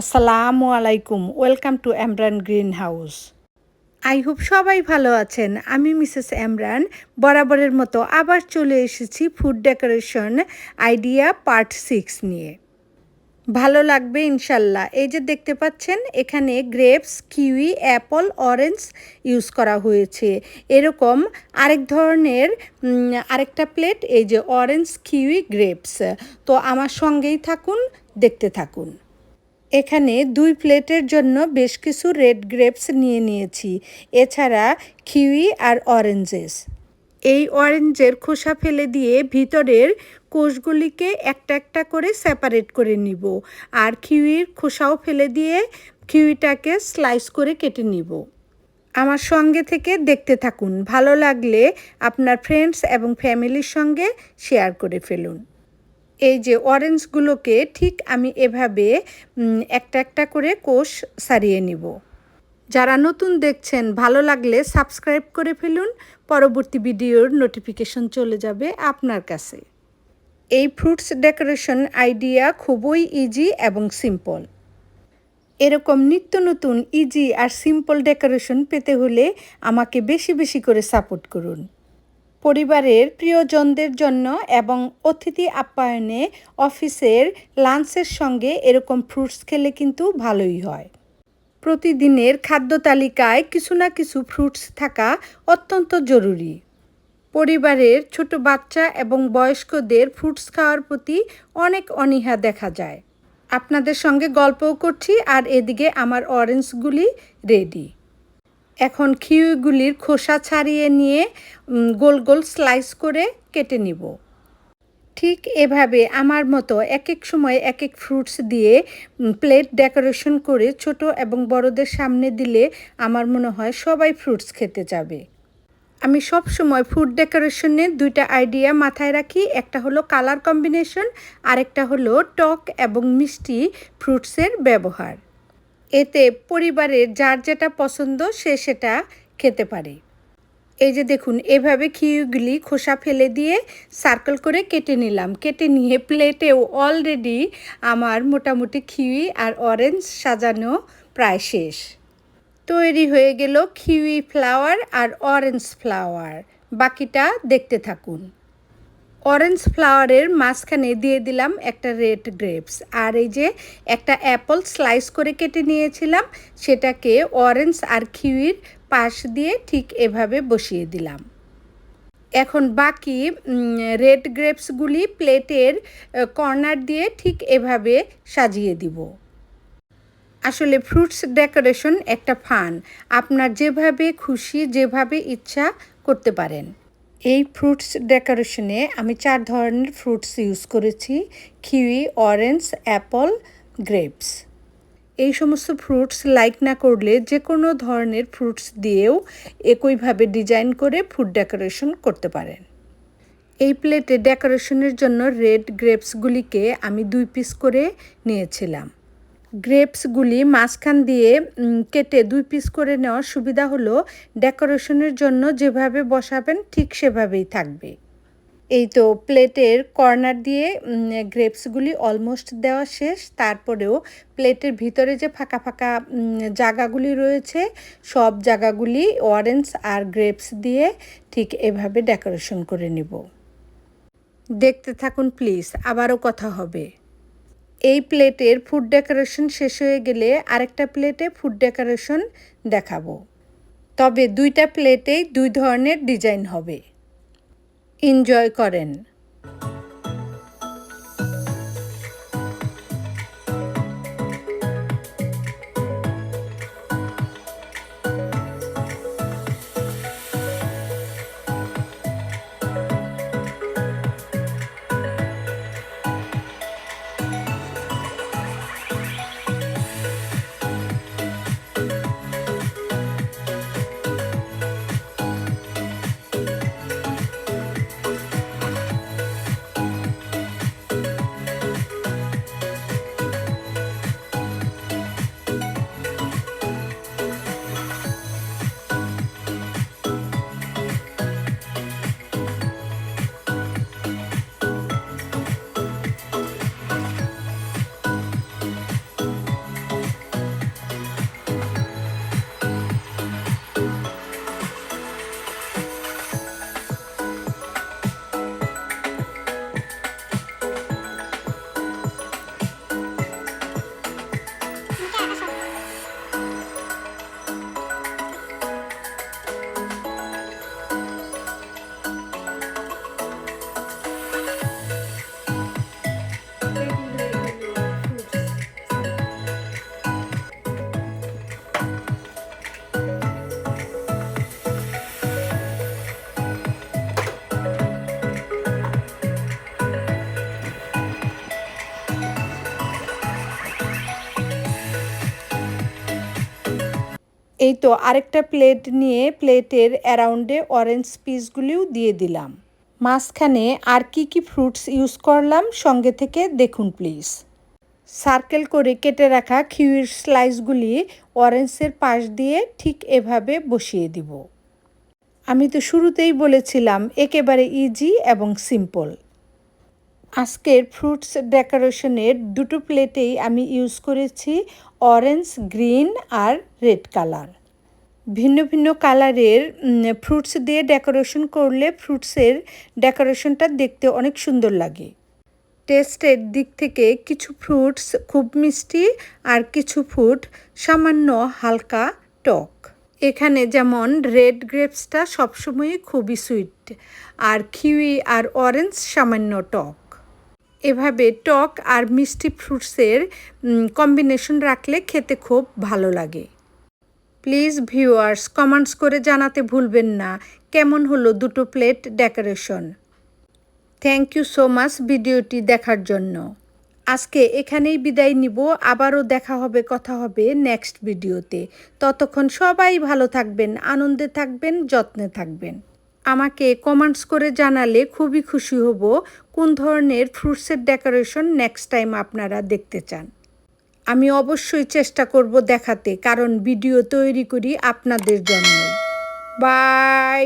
আসসালামু আলাইকুম, welcome to Emran green house I hope সবাই ভালো আছেন। আমি মিসেস এমরান বরাবরের মতো আবার চলে এসেছি food decoration idea part six নিয়ে। ভালো লাগবে ইনশাল্লাহ। এই যে দেখতে পাচ্ছেন, এখানে grapes, kiwi, apple, orange use করা হয়েছে। এরকম আরেক ধরনের আরেকটা প্লেট, এই যে অরেঞ্জ, কিউই, গ্রেপস। তো আমার সঙ্গেই থাকুন, দেখতে থাকুন। এখানে দুই প্লেটের জন্য বেশ কিছু রেড গ্রেপস নিয়ে নিয়েছি। এছাড়া কিউই আর অরেঞ্জেস। এই অরেঞ্জের খোসা ফেলে দিয়ে ভিতরের কোষগুলিকে একটা একটা করে সেপারেট করে নিব আর কিউইর খোসাও ফেলে দিয়ে কিউইটাকে স্লাইস করে কেটে নিব। আমার সঙ্গে থেকে দেখতে থাকুন। ভালো লাগলে আপনার ফ্রেন্ডস এবং ফ্যামিলির সঙ্গে শেয়ার করে ফেলুন। এই যে অরেঞ্জগুলোকে ঠিক আমি এভাবে একটা একটা করে কোষ সারিয়ে নিব। যারা নতুন দেখছেন, ভালো লাগলে সাবস্ক্রাইব করে ফেলুন। পরবর্তী ভিডিওর নোটিফিকেশন চলে যাবে আপনার কাছে। এই ফ্রুটস ডেকোরেশন আইডিয়া খুবই ইজি এবং সিম্পল এরকম নিত্য নতুন ইজি আর সিম্পল ডেকোরেশন পেতে হলে আমাকে বেশি বেশি করে সাপোর্ট করুন। পরিবারের প্রিয়জনদের জন্য এবং অতিথি আপ্যায়নে অফিসের লাঞ্চের সঙ্গে এরকম ফ্রুটস খেলে কিন্তু ভালোই হয়। প্রতিদিনের খাদ্য তালিকায় কিছু না কিছু ফ্রুটস থাকা অত্যন্ত জরুরি। পরিবারের ছোট বাচ্চা এবং বয়স্কদের ফ্রুটস খাওয়ার প্রতি অনেক অনীহা দেখা যায়। আপনাদের সঙ্গে গল্পও করছি আর এদিকে আমার অরেঞ্জগুলি রেডি এখন খিউগুলির খোসা ছাড়িয়ে নিয়ে গোল গোল স্লাইস করে কেটে নিব। ঠিক এভাবে আমার মতো এক এক সময় এক এক ফ্রুটস দিয়ে প্লেট ডেকোরেশন করে ছোট এবং বড়দের সামনে দিলে আমার মনে হয় সবাই ফ্রুটস খেতে যাবে। আমি সব সময় ফুড ডেকোরেশনের দুইটা আইডিয়া মাথায় রাখি, একটা হলো কালার কম্বিনেশন, আরেকটা হলো টক এবং মিষ্টি ফ্রুটসের ব্যবহার। এতে পরিবারের যার যেটা পছন্দ সে সেটা খেতে পারে। এই যে দেখুন, এভাবে খিউগুলি খোসা ফেলে দিয়ে সার্কেল করে কেটে নিলাম। কেটে নিয়ে প্লেটেও অলরেডি আমার মোটামুটি খিউই আর অরেঞ্জ সাজানো প্রায় শেষ। তৈরি হয়ে গেল খিউই ফ্লাওয়ার আর অরেঞ্জ ফ্লাওয়ার বাকিটা দেখতে থাকুন। অরেঞ্জ ফ্লাওয়ারের মাঝখানে দিয়ে দিলাম একটা রেড গ্রেপস আর এই যে একটা অ্যাপল স্লাইস করে কেটে নিয়েছিলাম, সেটাকে অরেঞ্জ আর খিউইর পাশ দিয়ে ঠিক এভাবে বসিয়ে দিলাম। এখন বাকি রেড গ্রেপসগুলি প্লেটের কর্নার দিয়ে ঠিক এভাবে সাজিয়ে দিব। আসলে ফ্রুটস ডেকোরেশন একটা ফান আপনার যেভাবে খুশি, যেভাবে ইচ্ছা করতে পারেন। এই ফ্রুটস ডেকোরেশনে আমি চার ধরনের ফ্রুটস ইউজ করেছি। কিউই অরেঞ্জ অ্যাপল গ্রেপস এই সমস্ত ফ্রুটস লাইক না করলে যে কোনো ধরনের ফ্রুটস দিয়েও একইভাবে ডিজাইন করে ফুড ডেকোরেশন করতে পারেন। এই প্লেটে ডেকোরেশনের জন্য রেড গ্রেপসগুলিকে আমি দুই পিস করে নিয়েছিলাম। গ্রেপসগুলি মাঝখান দিয়ে কেটে দুই পিস করে নেওয়ার সুবিধা হলো ডেকোরেশনের জন্য যেভাবে বসাবেন ঠিক সেভাবেই থাকবে। এই তো প্লেটের কর্নার দিয়ে গ্রেপসগুলি অলমোস্ট দেওয়া শেষ। তারপরেও প্লেটের ভিতরে যে ফাঁকা ফাঁকা জায়গাগুলি রয়েছে, সব জায়গাগুলি অরেঞ্জ আর গ্রেপস দিয়ে ঠিক এভাবে ডেকোরেশন করে নেব। দেখতে থাকুন প্লিজ, আবারও কথা হবে। এই প্লেটের ফুড ডেকোরেশন শেষ হয়ে গেলে আরেকটা প্লেটে ফুড ডেকোরেশন দেখাবো। তবে দুইটা প্লেটেই দুই ধরনের ডিজাইন হবে। এনজয় করেন। এই তো আরেকটা প্লেট নিয়ে প্লেটের অ্যারাউন্ডে অরেঞ্জ পিসগুলিও দিয়ে দিলাম। মাঝখানে আর কি কি ফ্রুটস ইউজ করলাম সঙ্গে থেকে দেখুন প্লিজ। সার্কেল করে কেটে রাখা খিউর স্লাইসগুলি অরেঞ্জের পাশ দিয়ে ঠিক এভাবে বসিয়ে দিব। আমি তো শুরুতেই বলেছিলাম, একেবারে ইজি এবং সিম্পল আজকের ফ্রুটস ডেকোরেশনের দুটো প্লেটেই আমি ইউজ করেছি অরেঞ্জ গ্রিন আর রেড কালার ভিন্ন ভিন্ন কালারের ফ্রুটস দিয়ে ডেকোরেশন করলে ফ্রুটসের ডেকোরেশনটা দেখতে অনেক সুন্দর লাগে। টেস্টের দিক থেকে কিছু ফ্রুটস খুব মিষ্টি আর কিছু ফ্রুট সামান্য হালকা টক। এখানে যেমন রেড গ্রেপসটা সবসময়ই খুবই সুইট আর কিউই আর অরেঞ্জ সামান্য টক। এভাবে টক আর মিষ্টি ফ্রুটসের কম্বিনেশন রাখলে খেতে খুব ভালো লাগে। প্লিজ ভিউয়ার্স, কমেন্টস করে জানাতে ভুলবেন না। কেমন হলো দুটো plate decoration? Thank you so much ভিডিওটি দেখার জন্য। আজকে এখানেই বিদায় নিব। আবারও দেখা হবে, কথা হবে নেক্সট ভিডিওতে। ততক্ষণ সবাই ভালো থাকবেন, আনন্দে থাকবেন, যত্নে থাকবেন। আমাকে কমেন্টস করে জানালে খুবই খুশি হব। কোন ধরনের ফ্রুটসের ডেকোরেশন নেক্সট টাইম আপনারা দেখতে চান? আমি অবশ্যই চেষ্টা করব দেখাতে, কারণ ভিডিও তৈরি করি আপনাদের জন্য বাই!